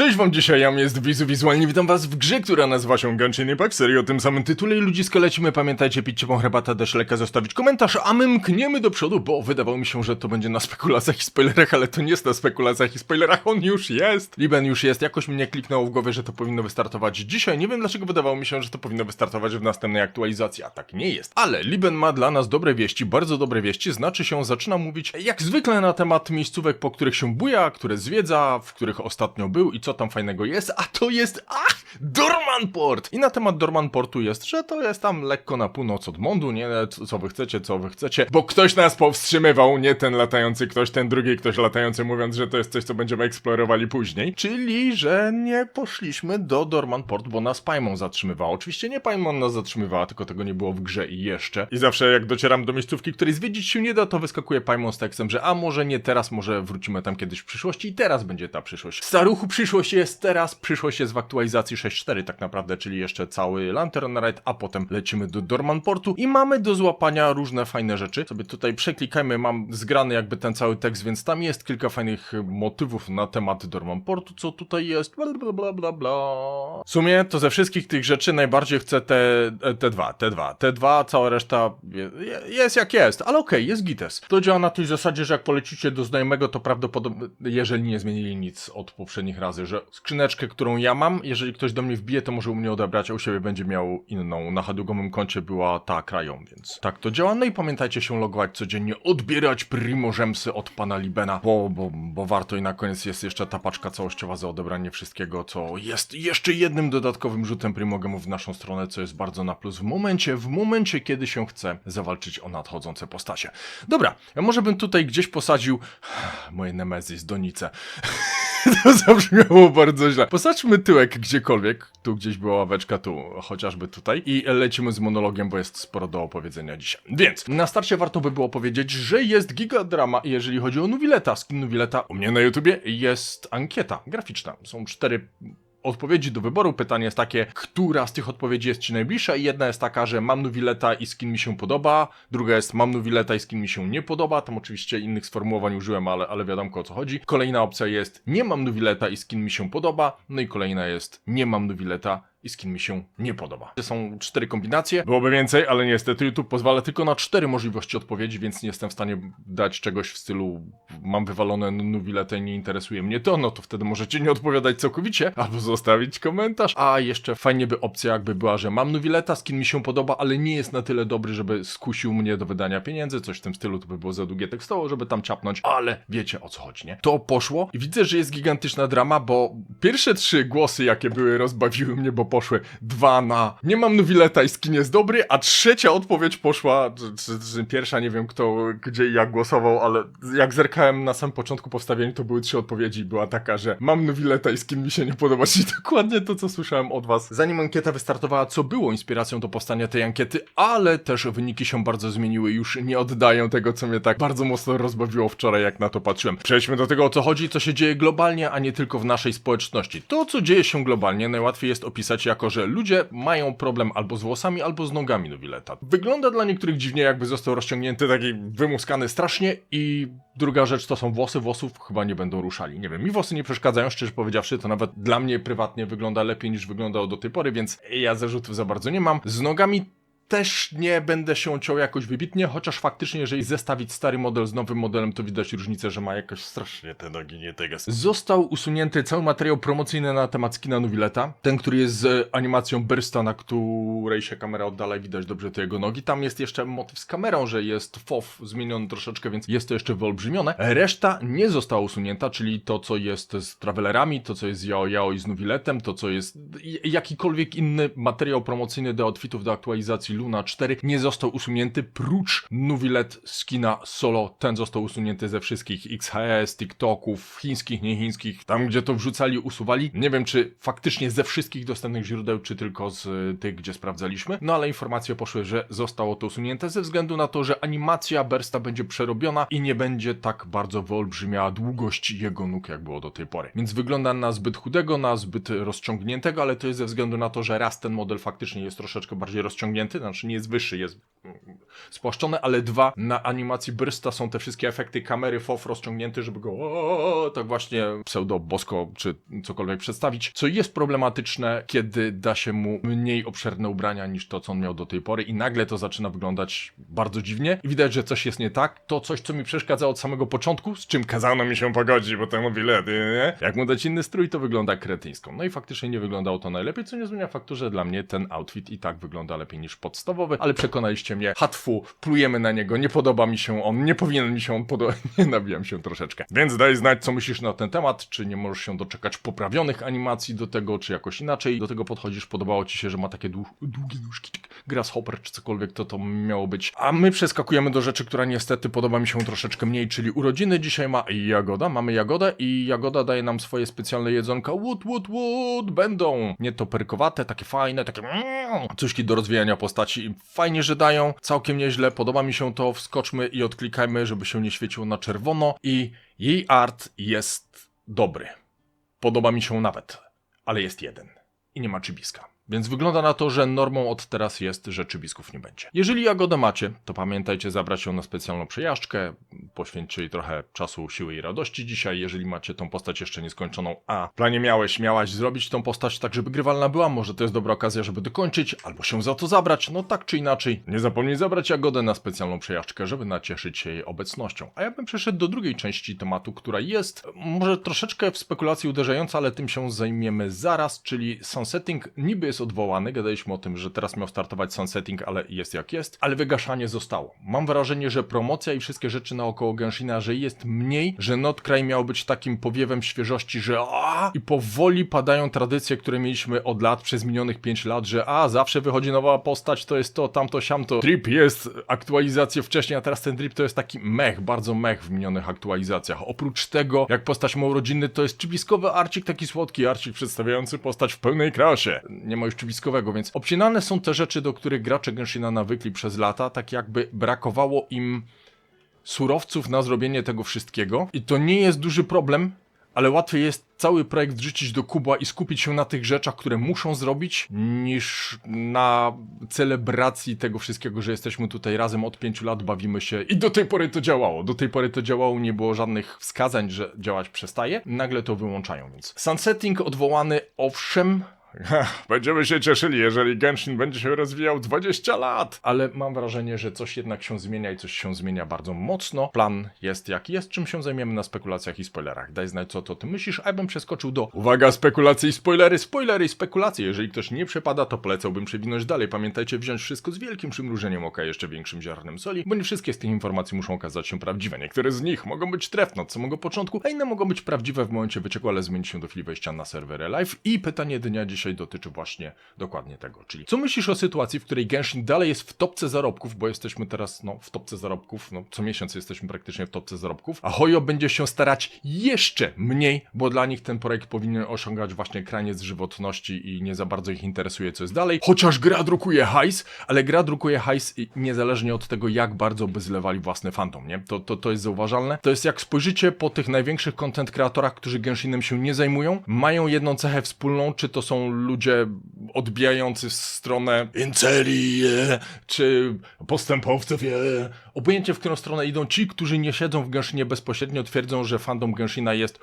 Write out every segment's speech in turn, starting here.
Cześć wam dzisiaj, ja jest Wizu Wizualnie, witam was w grze, która nazywa się Genshin Impact, serii o tym samym tytule i ludziska lecimy, pamiętajcie, pić ciepłą herbatę, dać leka, zostawić komentarz, a my mkniemy do przodu, bo wydawało mi się, że to będzie na spekulacjach i spoilerach, ale to nie jest na spekulacjach i spoilerach, on już jest! Liben już jest, jakoś mnie kliknęło w głowie, że to powinno wystartować dzisiaj, nie wiem dlaczego wydawało mi się, że to powinno wystartować w następnej aktualizacji, a tak nie jest. Ale Liben ma dla nas dobre wieści, bardzo dobre wieści, znaczy się zaczyna mówić jak zwykle na temat miejscówek, po których się buja, które zwiedza, w których ostatnio był i co tam fajnego jest, a to jest, ach, Dormanport! I na temat Dormanportu jest, że to jest tam lekko na północ od Mondu, nie, co, co wy chcecie, co wy chcecie, bo ktoś nas powstrzymywał, nie ten latający ktoś, ten drugi ktoś latający, mówiąc, że to jest coś, co będziemy eksplorowali później, czyli, że nie poszliśmy do Dormanport, bo nas Paimon zatrzymywała. Oczywiście nie Paimon nas zatrzymywała, tylko tego nie było w grze i jeszcze. I zawsze jak docieram do miejscówki, której zwiedzić się nie da, to wyskakuje Paimon z tekstem, że a może nie teraz, może wrócimy tam kiedyś w przyszłości i teraz będzie ta przyszłość. Staruchu, przyszłość jest teraz, przyszłość jest w aktualizacji 6.4 tak naprawdę, czyli jeszcze cały Lantern Ride, a potem lecimy do Dormanportu i mamy do złapania różne fajne rzeczy. Sobie tutaj przeklikajmy, mam zgrany jakby ten cały tekst, więc tam jest kilka fajnych motywów na temat Dormanportu, co tutaj jest, bla bla bla bla. W sumie to ze wszystkich tych rzeczy najbardziej chcę te, te dwa, te dwa, te dwa, cała reszta je- je- jest jak jest, ale okej, jest gites. To działa na tej zasadzie, że jak polecicie do znajomego, to prawdopodobnie, jeżeli nie zmienili nic od poprzednich razy, że skrzyneczkę, którą ja mam, jeżeli ktoś do mnie wbije, to może u mnie odebrać, a u siebie będzie miał inną. Na hadugowym koncie była ta krają, więc tak to działa. No i pamiętajcie się logować codziennie, odbierać primożemsy od pana Libena, bo, bo, bo warto i na koniec jest jeszcze ta paczka całościowa za odebranie wszystkiego, co jest jeszcze jednym dodatkowym rzutem primogemów w naszą stronę, co jest bardzo na plus w momencie, w momencie, kiedy się chce zawalczyć o nadchodzące postacie. Dobra, ja może bym tutaj gdzieś posadził moje Nemezis, Donice. To zabrzmiało bardzo źle. Posadźmy tyłek gdziekolwiek. Tu gdzieś była ławeczka, tu chociażby tutaj. I lecimy z monologiem, bo jest sporo do opowiedzenia dzisiaj. Więc na starcie warto by było powiedzieć, że jest gigadrama, jeżeli chodzi o Nuvileta. Skin Nuvileta u mnie na YouTubie jest ankieta graficzna. Są cztery odpowiedzi do wyboru. Pytanie jest takie, która z tych odpowiedzi jest Ci najbliższa i jedna jest taka, że mam Nuvileta i skin mi się podoba, druga jest mam Nuvileta i skin mi się nie podoba, tam oczywiście innych sformułowań użyłem, ale, ale wiadomo o co chodzi. Kolejna opcja jest nie mam Nuvileta i skin mi się podoba, no i kolejna jest nie mam Nuvileta i skin mi się nie podoba. Są cztery kombinacje. Byłoby więcej, ale niestety YouTube pozwala tylko na cztery możliwości odpowiedzi, więc nie jestem w stanie dać czegoś w stylu mam wywalone Nuvileta i nie interesuje mnie to, no to wtedy możecie nie odpowiadać całkowicie, albo zostawić komentarz. A jeszcze fajnie by opcja jakby była, że mam Nuvileta, skin mi się podoba, ale nie jest na tyle dobry, żeby skusił mnie do wydania pieniędzy, coś w tym stylu, to by było za długie tekstowo, żeby tam ciapnąć, ale wiecie o co chodzi, nie? To poszło i widzę, że jest gigantyczna drama, bo pierwsze trzy głosy, jakie były, rozbawiły mnie, bo poszły dwa na nie mam Nuvileta i skin jest dobry, a trzecia odpowiedź poszła, pierwsza, nie wiem kto, gdzie i jak głosował, ale jak zerkałem na samym początku postawienia, to były trzy odpowiedzi. Była taka, że mam Nuvileta i skin mi się nie podoba, czyli dokładnie to, co słyszałem od was. Zanim ankieta wystartowała, co było inspiracją do powstania tej ankiety, ale też wyniki się bardzo zmieniły, już nie oddają tego, co mnie tak bardzo mocno rozbawiło wczoraj, jak na to patrzyłem. Przejdźmy do tego, o co chodzi, co się dzieje globalnie, a nie tylko w naszej społeczności. To, co dzieje się globalnie, najłatwiej jest opisać jako, że ludzie mają problem albo z włosami, albo z nogami Nuvileta. Wygląda dla niektórych dziwnie, jakby został rozciągnięty, taki wymuskany strasznie i druga rzecz to są włosy, włosów chyba nie będą ruszali. Nie wiem, mi włosy nie przeszkadzają, szczerze powiedziawszy, to nawet dla mnie prywatnie wygląda lepiej niż wyglądało do tej pory, więc ja zarzutów za bardzo nie mam. Z nogami też nie będę się ciął jakoś wybitnie, chociaż faktycznie, jeżeli zestawić stary model z nowym modelem, to widać różnicę, że ma jakoś strasznie te nogi nie tego. Został usunięty cały materiał promocyjny na temat skina Nuvileta. Ten, który jest z animacją Bursta, na której się kamera oddala i widać dobrze te jego nogi. Tam jest jeszcze motyw z kamerą, że jest FOV zmieniony troszeczkę, więc jest to jeszcze wyolbrzymione. Reszta nie została usunięta, czyli to, co jest z Travelerami, to, co jest z Yao Yao i z Nuviletem, to, co jest jakikolwiek inny materiał promocyjny do outfitów, do aktualizacji Luna 4 nie został usunięty, prócz Nuvilet skina solo. Ten został usunięty ze wszystkich XHS, TikToków, chińskich, niechińskich. Tam, gdzie to wrzucali, usuwali. Nie wiem, czy faktycznie ze wszystkich dostępnych źródeł, czy tylko z y, tych, gdzie sprawdzaliśmy. No ale informacje poszły, że zostało to usunięte ze względu na to, że animacja Bersta będzie przerobiona i nie będzie tak bardzo wyolbrzymiała długość jego nóg, jak było do tej pory. Więc wygląda na zbyt chudego, na zbyt rozciągniętego, ale to jest ze względu na to, że raz ten model faktycznie jest troszeczkę bardziej rozciągnięty, znaczy nie jest wyższy, jest spłaszczone, ale dwa, na animacji Brysta są te wszystkie efekty kamery FOV rozciągnięte, żeby go tak właśnie pseudo-bosko czy cokolwiek przedstawić, co jest problematyczne, kiedy da się mu mniej obszerne ubrania niż to, co on miał do tej pory i nagle to zaczyna wyglądać bardzo dziwnie i widać, że coś jest nie tak. To coś, co mi przeszkadzało od samego początku, z czym kazano mi się pogodzić, bo to mówi nie? Jak mu dać inny strój, to wygląda kretyńsko. No i faktycznie nie wyglądało to najlepiej, co nie zmienia faktu, że dla mnie ten outfit i tak wygląda lepiej niż podstawowy, ale przekonaliście mnie, hatfu, plujemy na niego, nie podoba mi się on, nie powinien mi się on podobać, nie nabijam się troszeczkę. Więc daj znać, co myślisz na ten temat, czy nie możesz się doczekać poprawionych animacji do tego, czy jakoś inaczej do tego podchodzisz, podobało ci się, że ma takie dłu- długie nóżki, tak grasshopper, czy cokolwiek to to miało być. A my przeskakujemy do rzeczy, która niestety podoba mi się troszeczkę mniej, czyli urodziny. Dzisiaj ma Jagoda, mamy Jagodę i Jagoda daje nam swoje specjalne jedzonka, wood, wood, wood, będą nie to perkowate, takie fajne, takie cośki do rozwijania postaci. Fajnie, że dają, całkiem nieźle, podoba mi się to, wskoczmy i odklikajmy, żeby się nie świeciło na czerwono i jej art jest dobry. Podoba mi się nawet, ale jest jeden i nie ma czybiska. Więc wygląda na to, że normą od teraz jest, że czybisków nie będzie. Jeżeli Jagodę macie, to pamiętajcie zabrać ją na specjalną przejażdżkę, poświęćcie jej trochę czasu, siły i radości dzisiaj, jeżeli macie tą postać jeszcze nieskończoną, a w planie miałeś, miałaś zrobić tą postać tak, żeby grywalna była, może to jest dobra okazja, żeby dokończyć, albo się za to zabrać, no tak czy inaczej. Nie zapomnij zabrać Jagodę na specjalną przejażdżkę, żeby nacieszyć się jej obecnością. A ja bym przeszedł do drugiej części tematu, która jest może troszeczkę w spekulacji uderzająca, ale tym się zajmiemy zaraz, czyli sunsetting niby jest odwołany, gadaliśmy o tym, że teraz miał startować sunsetting, ale jest jak jest, ale wygaszanie zostało. Mam wrażenie, że promocja i wszystkie rzeczy naokoło Genshina, że jest mniej, że Notcry miał być takim powiewem świeżości, że a i powoli padają tradycje, które mieliśmy od lat, przez minionych 5 lat, że a zawsze wychodzi nowa postać, to jest to, tamto, siamto. Drip jest aktualizację wcześniej, a teraz ten drip to jest taki mech, bardzo mech w minionych aktualizacjach. Oprócz tego, jak postać ma urodziny, to jest czybiskowy arcik, taki słodki arcik przedstawiający postać w pełnej krasie. Nie ma już czybiskowego, więc obcinane są te rzeczy, do których gracze Genshina nawykli przez lata, tak jakby brakowało im surowców na zrobienie tego wszystkiego. I to nie jest duży problem, ale łatwiej jest cały projekt wrzucić do kubła i skupić się na tych rzeczach, które muszą zrobić, niż na celebracji tego wszystkiego, że jesteśmy tutaj razem od pięciu lat, bawimy się i do tej pory to działało. Do tej pory to działało, nie było żadnych wskazań, że działać przestaje. Nagle to wyłączają, więc sunsetting odwołany, owszem, Będziemy się cieszyli, jeżeli Genshin będzie się rozwijał 20 lat. Ale mam wrażenie, że coś jednak się zmienia i coś się zmienia bardzo mocno. Plan jest jaki jest, czym się zajmiemy na spekulacjach i spoilerach. Daj znać, co to ty myślisz, a ja bym przeskoczył do... Uwaga, spekulacje i spoilery, spoilery i spekulacje. Jeżeli ktoś nie przepada, to polecałbym przewinąć dalej. Pamiętajcie, wziąć wszystko z wielkim przymrużeniem oka, jeszcze większym ziarnem soli, bo nie wszystkie z tych informacji muszą okazać się prawdziwe. Niektóre z nich mogą być trefne od samego początku, a inne mogą być prawdziwe w momencie wycieku, ale zmienić się do chwili wejścia na serwery live. I pytanie dnia dzisiaj dotyczy właśnie dokładnie tego, czyli co myślisz o sytuacji, w której Genshin dalej jest w topce zarobków, bo jesteśmy teraz no, w topce zarobków, no co miesiąc jesteśmy praktycznie w topce zarobków, a Hoyo będzie się starać jeszcze mniej, bo dla nich ten projekt powinien osiągać właśnie kraniec żywotności i nie za bardzo ich interesuje, co jest dalej, chociaż gra drukuje hajs, ale gra drukuje hajs niezależnie od tego, jak bardzo by zlewali własny fantom, nie? To, to, to jest zauważalne. To jest jak spojrzycie po tych największych content kreatorach, którzy Genshinem się nie zajmują, mają jedną cechę wspólną, czy to są ludzie odbijający w stronę inceli, czy postępowców, e. obojętnie w którą stronę idą ci, którzy nie siedzą w Genshinie bezpośrednio, twierdzą, że fandom Genshina jest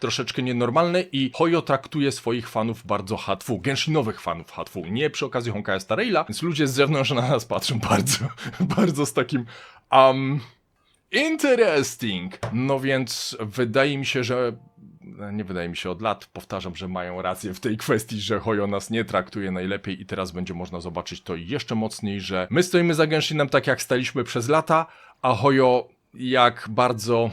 troszeczkę nienormalny i Hoyo traktuje swoich fanów bardzo hatwu, genshinowych fanów hatwu, nie przy okazji Honkaja Starraila, więc ludzie z zewnątrz na nas patrzą bardzo, bardzo z takim um, interesting. No więc wydaje mi się, że nie wydaje mi się od lat, powtarzam, że mają rację w tej kwestii, że Hoyo nas nie traktuje najlepiej i teraz będzie można zobaczyć to jeszcze mocniej, że my stoimy za Genshinem tak jak staliśmy przez lata, a Hoyo jak bardzo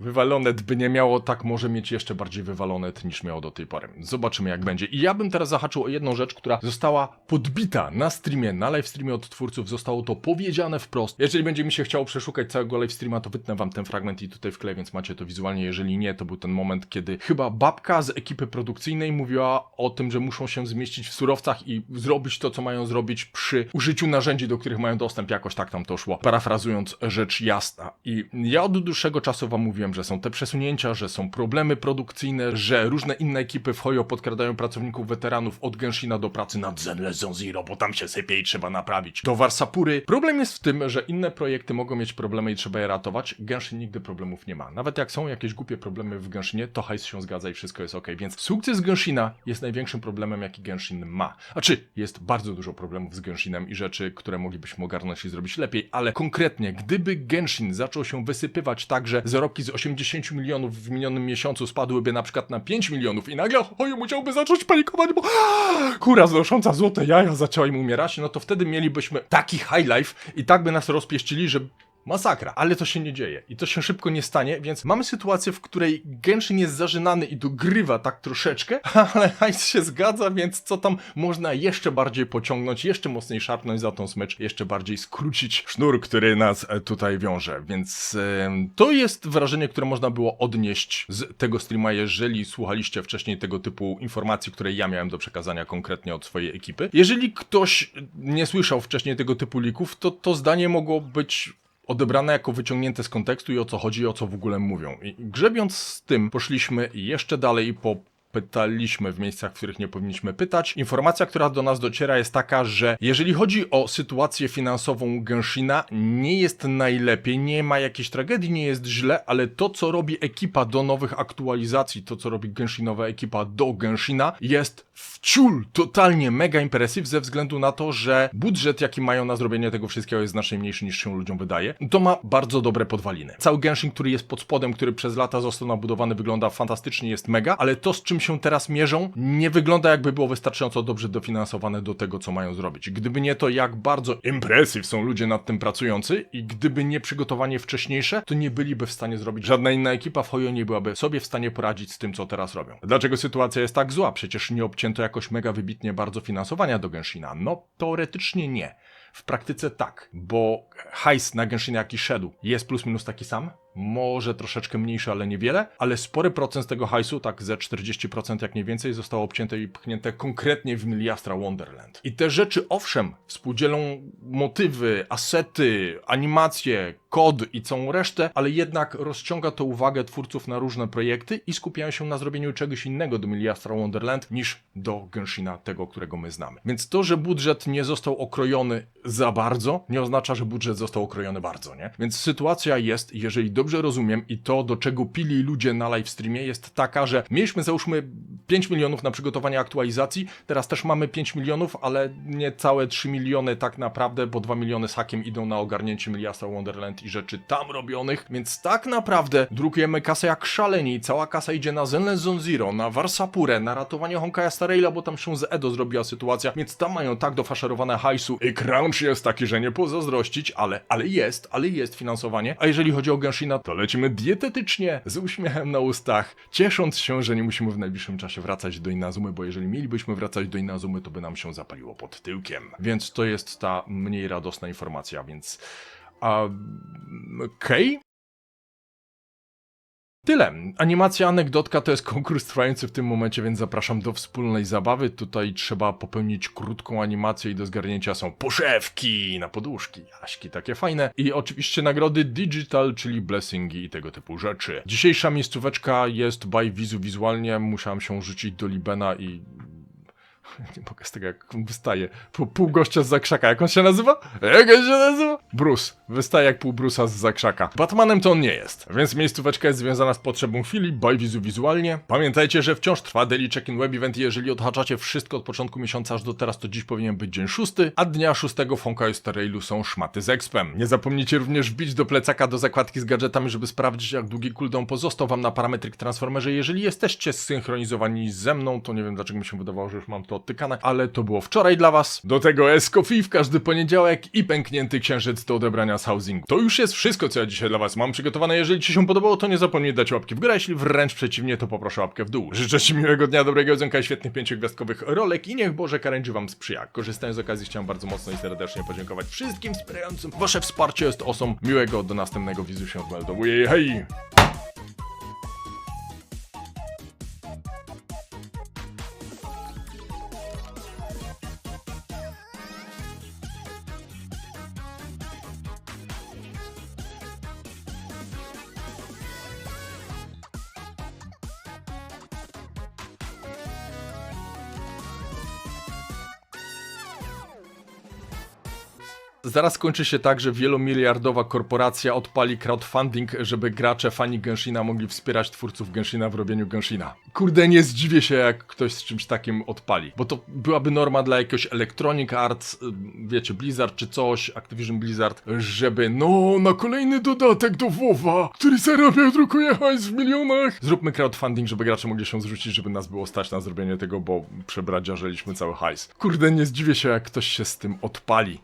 wywalone by nie miało, tak może mieć jeszcze bardziej wywalone niż miało do tej pory. Zobaczymy jak będzie. I ja bym teraz zahaczył o jedną rzecz, która została podbita na streamie, na live streamie od twórców, zostało to powiedziane wprost. Jeżeli będzie mi się chciało przeszukać całego live streama, to wytnę wam ten fragment i tutaj wkleję, więc macie to wizualnie. Jeżeli nie, to był ten moment, kiedy chyba babka z ekipy produkcyjnej mówiła o tym, że muszą się zmieścić w surowcach i zrobić to, co mają zrobić przy użyciu narzędzi, do których mają dostęp. Jakoś tak tam to szło. Parafrazując rzecz jasna. I ja od dłuższego czasu wam mówiłem, mówiłem, że są te przesunięcia, że są problemy produkcyjne, że różne inne ekipy w Hoyo podkradają pracowników weteranów od Genshina do pracy nad Zenless Zero, bo tam się sypie i trzeba naprawić. Do Warsapury. Problem jest w tym, że inne projekty mogą mieć problemy i trzeba je ratować. Genshin nigdy problemów nie ma. Nawet jak są jakieś głupie problemy w Genshinie, to hajs się zgadza i wszystko jest ok. Więc sukces Genshina jest największym problemem, jaki Genshin ma. A czy jest bardzo dużo problemów z Genshinem i rzeczy, które moglibyśmy ogarnąć i zrobić lepiej, ale konkretnie, gdyby Genshin zaczął się wysypywać tak, że zarobki z 80 milionów w minionym miesiącu spadłyby na przykład na 5 milionów i nagle Hoyo musiałby zacząć panikować, bo kura znosząca złote jaja zaczęła im umierać, no to wtedy mielibyśmy taki high life i tak by nas rozpieścili, że Masakra, ale to się nie dzieje i to się szybko nie stanie, więc mamy sytuację, w której Genshin jest zażynany i dogrywa tak troszeczkę, ale hajs się zgadza, więc co tam można jeszcze bardziej pociągnąć, jeszcze mocniej szarpnąć za tą smycz, jeszcze bardziej skrócić sznur, który nas e, tutaj wiąże, więc em, to jest wrażenie, które można było odnieść z tego streama, jeżeli słuchaliście wcześniej tego typu informacji, które ja miałem do przekazania konkretnie od swojej ekipy. Jeżeli ktoś nie słyszał wcześniej tego typu lików, to to zdanie mogło być odebrane jako wyciągnięte z kontekstu i o co chodzi, o co w ogóle mówią. I grzebiąc z tym, poszliśmy jeszcze dalej po pytaliśmy w miejscach, w których nie powinniśmy pytać. Informacja, która do nas dociera jest taka, że jeżeli chodzi o sytuację finansową Genshina, nie jest najlepiej, nie ma jakiejś tragedii, nie jest źle, ale to, co robi ekipa do nowych aktualizacji, to, co robi Genshinowa ekipa do Genshina, jest wciul totalnie mega impresyw ze względu na to, że budżet, jaki mają na zrobienie tego wszystkiego jest znacznie mniejszy niż się ludziom wydaje. To ma bardzo dobre podwaliny. Cały Genshin, który jest pod spodem, który przez lata został nabudowany, wygląda fantastycznie, jest mega, ale to, z czym się teraz mierzą, nie wygląda jakby było wystarczająco dobrze dofinansowane do tego, co mają zrobić. Gdyby nie to, jak bardzo impresyw są ludzie nad tym pracujący i gdyby nie przygotowanie wcześniejsze, to nie byliby w stanie zrobić. Żadna inna ekipa w Hoyo nie byłaby sobie w stanie poradzić z tym, co teraz robią. Dlaczego sytuacja jest tak zła? Przecież nie obcięto jakoś mega wybitnie bardzo finansowania do Genshina. No, teoretycznie nie. W praktyce tak, bo hajs na Genshinie jaki szedł jest plus minus taki sam, może troszeczkę mniejszy, ale niewiele, ale spory procent z tego hajsu, tak ze 40% jak nie więcej, zostało obcięte i pchnięte konkretnie w Miliastra Wonderland. I te rzeczy owszem, współdzielą motywy, asety, animacje, kod i całą resztę, ale jednak rozciąga to uwagę twórców na różne projekty i skupiają się na zrobieniu czegoś innego do Miliastra Wonderland niż do Genshina tego, którego my znamy. Więc to, że budżet nie został okrojony za bardzo, nie oznacza, że budżet został okrojony bardzo, nie? Więc sytuacja jest, jeżeli dobrze rozumiem i to, do czego pili ludzie na live streamie jest taka, że mieliśmy załóżmy 5 milionów na przygotowanie aktualizacji, teraz też mamy 5 milionów, ale nie całe 3 miliony tak naprawdę, bo 2 miliony z hakiem idą na ogarnięcie Miliastra Wonderland i rzeczy tam robionych, więc tak naprawdę drukujemy kasę jak szaleni. I cała kasa idzie na Zenless Zone Zero, na Warsapurę, na ratowanie Honkaja Starraila, bo tam się z Edo zrobiła sytuacja, więc tam mają tak dofaszerowane hajsu. I crunch jest taki, że nie pozazdrościć, ale, ale jest, ale jest finansowanie, a jeżeli chodzi o Genshina, to lecimy dietetycznie, z uśmiechem na ustach, ciesząc się, że nie musimy w najbliższym czasie wracać do Inazumy, bo jeżeli mielibyśmy wracać do Inazumy, to by nam się zapaliło pod tyłkiem. Więc to jest ta mniej radosna informacja, więc... A, Okej. Tyle. Animacja anegdotka to jest konkurs trwający w tym momencie, więc zapraszam do wspólnej zabawy. Tutaj trzeba popełnić krótką animację i do zgarnięcia są poszewki na poduszki, jaśki takie fajne i oczywiście nagrody digital, czyli blessingi i tego typu rzeczy. Dzisiejsza miejscóweczka jest by Wizu wizualnie. Musiałem się rzucić do Libena i nie mogę z tego, jak wystaje. Pół, pół gościa z zakrzaka. Jak on się nazywa? Jak on się nazywa? Bruce. Wystaje jak pół Bruce'a z zakrzaka. Batmanem to on nie jest, więc miejscóweczka jest związana z potrzebą chwili, bajwizu wizualnie. Pamiętajcie, że wciąż trwa Daily Check-in Web Event i jeżeli odhaczacie wszystko od początku miesiąca aż do teraz, to dziś powinien być dzień szósty, a dnia szóstego w Honkai Star Railu są szmaty z expem. Nie zapomnijcie również wbić do plecaka do zakładki z gadżetami, żeby sprawdzić jak długi cooldown pozostał wam na parametryk transformerze. Jeżeli jesteście zsynchronizowani ze mną, to nie wiem dlaczego mi się wydawało, że już mam to ale to było wczoraj dla was. Do tego Escofi w każdy poniedziałek i pęknięty księżyc do odebrania z housingu. To już jest wszystko, co ja dzisiaj dla was mam przygotowane. Jeżeli ci się podobało, to nie zapomnij dać łapki w górę, jeśli wręcz przeciwnie, to poproszę łapkę w dół. Życzę ci miłego dnia, dobrego jedzonka świetnych pięciogwiazdkowych rolek i niech Boże karędzi wam sprzyja. Korzystając z okazji chciałem bardzo mocno i serdecznie podziękować wszystkim wspierającym. Wasze wsparcie jest osom. Miłego do następnego wizu się odmeldowuję. Hej! Zaraz skończy się tak, że wielomiliardowa korporacja odpali crowdfunding, żeby gracze, fani Genshina mogli wspierać twórców Genshina w robieniu Genshina. Kurde, nie zdziwię się, jak ktoś z czymś takim odpali. Bo to byłaby norma dla jakiegoś Electronic Arts, y, wiecie, Blizzard czy coś, Activision Blizzard, żeby no, na kolejny dodatek do WoWa, który zarabia, drukuje hajs w milionach. Zróbmy crowdfunding, żeby gracze mogli się zrzucić, żeby nas było stać na zrobienie tego, bo przebradziarzyliśmy cały hajs. Kurde, nie zdziwię się, jak ktoś się z tym odpali.